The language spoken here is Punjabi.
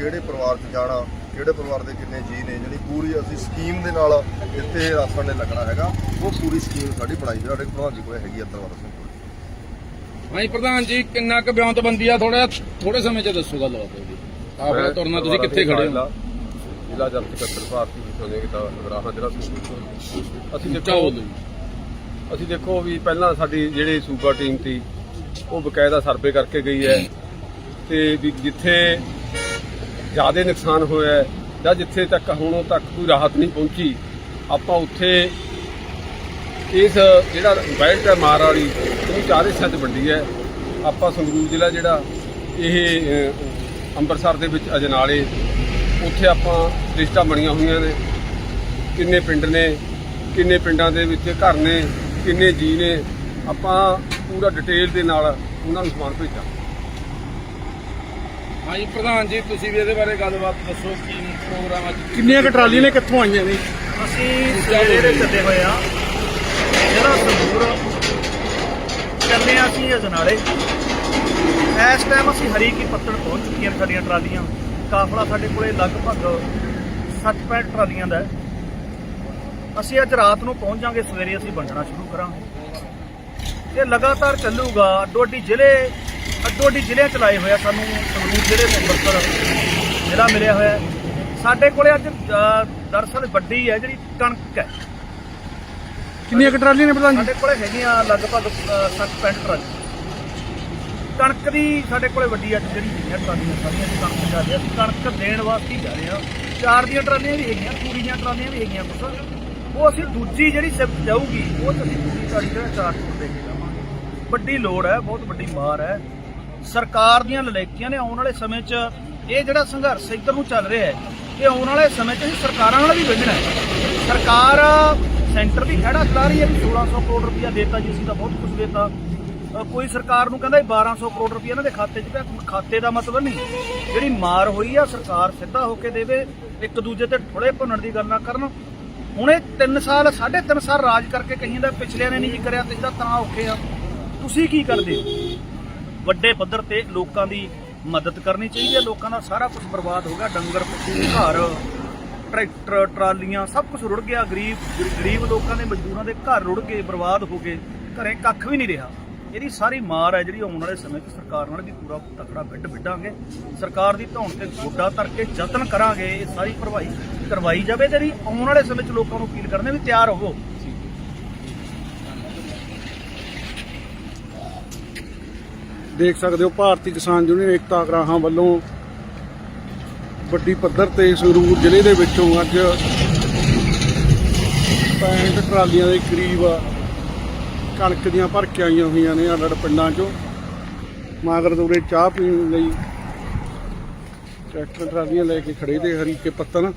ਕਿਹੜੇ ਪਰਿਵਾਰ 'ਚ ਜਾਣਾ ਕਿਹੜੇ ਪਰਿਵਾਰ ਦੇ ਕਿੰਨੇ ਜੀ ਨੇ ਜਿਹੜੀ ਪੂਰੀ ਅਸੀਂ ਸਕੀਮ ਦੇ ਨਾਲ ਇੱਥੇ ਰਾਸ਼ਨ ਨੇ ਲੱਗਣਾ ਹੈਗਾ। ਉਹ ਪੂਰੀ ਸਕੀਮ ਸਾਡੀ ਬਣਾਈ ਹੋਈ ਸਾਡੇ ਪ੍ਰਧਾਨ ਜੀ ਕੋਲ ਹੈਗੀ ਅੰਦਰ ਵਾਲਾ ਸਿੰਘ ਹਾਂਜੀ ਪ੍ਰਧਾਨ ਜੀ ਕਿੰਨਾ ਕੁ ਬਿਆਨਤਬੰਦੀ ਆ? ਥੋੜਾ ਥੋੜੇ ਸਮੇਂ ਚ ਦੱਸੋ ਗੱਲ ਬਾਤ ਜੀ। ਆਪਣਾ ਤੁਰਨਾ ਤੁਸੀਂ ਕਿੱਥੇ ਖੜੇ ਹੋ? ਜ਼ਿਲ੍ਹਾ ਜਲ ਸਕੱਤਰ ਭਾਰਤੀ ਵਿਸ਼ਵ ਦਾ ਗਰਾਹਾਂ ਜਿਹੜਾ ਸੂਬਾ ਅਸੀਂ ਦੇਖੋ। ਅਸੀਂ ਦੇਖੋ ਵੀ ਪਹਿਲਾਂ ਸਾਡੀ ਜਿਹੜੀ ਸੂਬਾ ਟੀਮ ਸੀ ਉਹ ਬਕਾਇਦਾ ਸਰਵੇ ਕਰਕੇ ਗਈ ਹੈ। ਤੇ ਵੀ ਜਿੱਥੇ ਜ਼ਿਆਦਾ ਨੁਕਸਾਨ ਹੋਇਆ ਜਾਂ ਜਿੱਥੇ ਤੱਕ ਹੁਣ ਤੱਕ ਕੋਈ ਰਾਹਤ ਨਹੀਂ ਪਹੁੰਚੀ, ਆਪਾਂ ਉੱਥੇ ਇਸ ਜਿਹੜਾ ਬੈਲਟ ਹੈ ਮਾਰ ਵਾਲੀ ਉਹਨੂੰ ਚਾਰੇ ਹਿੱਸਿਆਂ 'ਚ ਵੰਡੀ ਹੈ। ਆਪਾਂ ਸੰਗਰੂਰ ਜ਼ਿਲ੍ਹਾ ਜਿਹੜਾ, ਇਹ ਅੰਮ੍ਰਿਤਸਰ ਦੇ ਵਿੱਚ ਅਜਨਾਲੇ, ਉੱਥੇ ਆਪਾਂ ਲਿਸਟਾਂ ਬਣੀਆਂ ਹੋਈਆਂ ਨੇ। ਕਿੰਨੇ ਪਿੰਡ ਨੇ, ਕਿੰਨੇ ਪਿੰਡਾਂ ਦੇ ਵਿੱਚ ਘਰ ਨੇ, ਕਿੰਨੇ ਜੀ ਨੇ, ਆਪਾਂ ਪੂਰਾ ਡਿਟੇਲ ਦੇ ਨਾਲ ਉਹਨਾਂ ਨੂੰ ਸਮਾਨ ਭੇਜਾਂ ਹਾਂਜੀ ਪ੍ਰਧਾਨ ਜੀ ਤੁਸੀਂ ਵੀ ਇਹਦੇ ਬਾਰੇ ਗੱਲਬਾਤ ਦੱਸੋ ਕੀ ਪ੍ਰੋਗਰਾਮ ਅੱਜ ਕਿੰਨੀਆਂ ਕੁ ਟਰਾਲੀਆਂ ਨੇ ਕਿੱਥੋਂ ਆਈਆਂ ਨੇ? ਅਸੀਂ ਸਵੇਰੇ ਦੇ ਚੱਲੇ ਹੋਏ ਆ ਜਿਹੜਾ ਸੰਗੂਰ ਚੱਲੇ ਆ ਅਸੀਂ ਅਜਨਾਲੇ ਇਸ ਟਾਈਮ ਅਸੀਂ ਹਰੀ ਕੀ ਪੱਤਣ ਪਹੁੰਚ ਚੁੱਕੀਆਂ ਸਾਡੀਆਂ ਟਰਾਲੀਆਂ। ਕਾਫਲਾ ਸਾਡੇ ਕੋਲੇ ਲਗਭਗ 60 ਟਰਾਲੀਆਂ ਦਾ ਹੈ। ਅਸੀਂ ਅੱਜ ਰਾਤ ਨੂੰ ਪਹੁੰਚ ਜਾਾਂਗੇ ਸਵੇਰੇ ਅਸੀਂ ਵੰਡਣਾ ਸ਼ੁਰੂ ਕਰਾਂਗੇ। ਇਹ ਲਗਾਤਾਰ ਚੱਲੂਗਾ। ਅੱਡੀ ਜ਼ਿਲ੍ਹੇ ਅੱਡੋ ਅੱਡੀ ਜ਼ਿਲ੍ਹੇ ਚਲਾਏ ਹੋਇਆ ਸਾਨੂੰ ਸੰਗਰੂਰ ਜ਼ਿਲ੍ਹੇ ਤੋਂ ਅੰਮ੍ਰਿਤਸਰ ਜ਼ਿਲ੍ਹਾ ਮਿਲਿਆ ਹੋਇਆ ਹੈ। ਸਾਡੇ ਕੋਲੇ ਅੱਜ ਅ, ਦਰਅਸਲ ਵੱਡੀ ਹੈ ਜਿਹੜੀ ਕਣਕ ਹੈ। ਕਿੰਨੀਆਂ ਟਰਾਲੀਆਂ ਨੇ ਪ੍ਰਧਾਨ ਜੀ? ਸਾਡੇ ਕੋਲੇ ਹੈਗੀਆਂ ਲਗਭਗ 60 65 ਟਰਾਲੀ। ਕਣਕ ਦੀ ਸਾਡੇ ਕੋਲੇ ਵੱਡੀ ਅੱਜ ਜਿਹੜੀ ਹੈਗੀਆਂ ਟਰਾਲੀਆਂ ਸਾਰੀਆਂ ਕਣਕ ਜਾ ਰਹੇ ਹਾਂ ਅਸੀਂ ਕਣਕ ਦੇਣ ਵਾਸਤੇ ਹੀ ਜਾ ਰਹੇ ਹਾਂ। ਚਾਰ ਦੀਆਂ ਟਰਾਲੀਆਂ ਵੀ ਹੈਗੀਆਂ ਪੂਰੀ ਦੀਆਂ ਟਰਾਲੀਆਂ ਵੀ ਹੈਗੀਆਂ ਕੁਛ। ਉਹ ਅਸੀਂ ਦੂਜੀ ਜਿਹੜੀ ਸ਼ਿਫਟ ਜਾਊਗੀ ਉਹ ਅਸੀਂ ਪੂਰੀ ਟਰਾਲੀ ਜਿਹੜਾ ਚਾਰ ਫੁੱਟ ਦੇ ਕੇ ਜਾਵਾਂਗੇ। ਵੱਡੀ ਲੋੜ ਹੈ ਬਹੁਤ ਵੱਡੀ ਮਾਰ ਹੈ। ਸਰਕਾਰ ਦੀਆਂ ਲਲੇਕੀਆਂ ਨੇ ਆਉਣ ਵਾਲੇ ਸਮੇਂ 'ਚ ਇਹ ਜਿਹੜਾ ਸੰਘਰਸ਼ ਇੱਧਰ ਨੂੰ ਚੱਲ ਰਿਹਾ ਹੈ, ਇਹ ਆਉਣ ਵਾਲੇ ਸਮੇਂ 'ਚ ਅਸੀਂ ਸਰਕਾਰਾਂ ਨਾਲ ਵੀ ਵਿਭਣਾ ਹੈ। ਸਰਕਾਰ ਸੈਂਟਰ ਦੀ ਖੜਾ ਚਲਾ ਰਹੀ ਹੈ ਵੀ 1600 ਕਰੋੜ ਰੁਪਇਆ ਦੇਤਾ ਜੀ, ਅਸੀਂ ਤਾਂ ਬਹੁਤ ਕੁਝ ਦੇਤਾ। ਕੋਈ ਸਰਕਾਰ ਨੂੰ ਕਹਿੰਦਾ ਵੀ 1200 ਕਰੋੜ ਰੁਪਇਆ ਇਹਨਾਂ ਦੇ ਖਾਤੇ 'ਚ ਪਿਆ, ਖਾਤੇ ਦਾ ਮਤਲਬ ਨਹੀਂ। ਜਿਹੜੀ ਮਾਰ ਹੋਈ ਆ, ਸਰਕਾਰ ਸਿੱਧਾ ਹੋ ਕੇ ਦੇਵੇ, ਇੱਕ ਦੂਜੇ ਤੇ ਥੋੜੇ ਭੁੰਨਣ ਦੀ ਗੱਲ ਨਾ ਕਰਨ। ਹੁਣ ਇਹ 3 ਸਾਲ 3.5 ਸਾਲ ਰਾਜ ਕਰਕੇ ਕਹੀਆਂ ਦਾ ਪਿਛਲਿਆਂ ਨੇ ਨਹੀਂ ਕਰਿਆ, ਤੇ ਇਹਦਾ ਤਾਂ ਔਖੇ ਆ। ਤੁਸੀਂ ਕੀ ਕਰਦੇ? ਹੋ ਵੱਡੇ ਪੱਧਰ ਤੇ ਲੋਕਾਂ ਦੀ ਮਦਦ ਕਰਨੀ ਚਾਹੀਦੀ ਹੈ। ਲੋਕਾਂ ਦਾ ਸਾਰਾ ਕੁਝ ਬਰਬਾਦ ਹੋ ਗਿਆ। ਡੰਗਰ, ਪਸ਼ੂ, ਘਰ, ਟਰੈਕਟਰ, ਟਰਾਲੀਆਂ, ਸਭ ਕੁਝ ਰੁੜ ਗਿਆ। ਗਰੀਬ ਗਰੀਬ ਲੋਕਾਂ ਦੇ ਮਜ਼ਦੂਰਾਂ ਦੇ ਘਰ ਰੁੜ ਗਏ, ਬਰਬਾਦ ਹੋ ਗਏ। ਘਰੇ ਕੱਖ ਵੀ ਨਹੀਂ ਰਿਹਾ। ਇਹਦੀ ਸਾਰੀ ਮਾਰ ਹੈ ਜਿਹੜੀ ਆਉਣ ਵਾਲੇ ਸਮੇਂ 'ਚ ਸਰਕਾਰ ਨਾਲ ਵੀ ਪੂਰਾ ਤਕੜਾ ਬਿੱਡ ਵਿੱਢਾਂਗੇ। ਸਰਕਾਰ ਦੀ ਧੌਣ ਤੇ ਗੋਡਾ ਧਰ ਕੇ ਯਤਨ ਕਰਾਂਗੇ। ਇਹ ਸਾਰੀ ਭਰਵਾਈ ਕਰਵਾਈ ਜਾਵੇ ਤੇ ਜਿਹੜੀ ਆਉਣ ਵਾਲੇ ਸਮੇਂ 'ਚ ਲੋਕਾਂ ਨੂੰ ਅਪੀਲ ਕਰਨੇ ਵੀ ਤਿਆਰ ਹੋਵੋ। ਦੇਖ ਸਕਦੇ ਹੋ, ਭਾਰਤੀ ਕਿਸਾਨ ਯੂਨੀਅਨ ਏਕਤਾ ਗਰਾਹਾਂ ਵੱਲੋਂ ਵੱਡੀ ਪੱਧਰ ਤੇ ਸੰਗਰੂਰ ਜ਼ਿਲ੍ਹੇ ਦੇ ਵਿੱਚੋਂ ਅੱਜ 65 ਟਰਾਲੀਆਂ ਦੇ ਕਰੀਬ ਕਣਕ ਦੀਆਂ ਭਰ ਕੇ ਆਈਆਂ ਹੋਈਆਂ ਨੇ ਅਲੜ ਪਿੰਡਾਂ 'ਚੋਂ। ਮਾਗਰ ਦੂਰੇ ਚਾਹ ਪੀਣ ਲਈ ਟਰੈਕਟਰ ਟਰਾਲੀਆਂ ਲੈ ਕੇ ਖੜੇ ਤੇ ਹਰੀਕੇ ਪੱਤਨ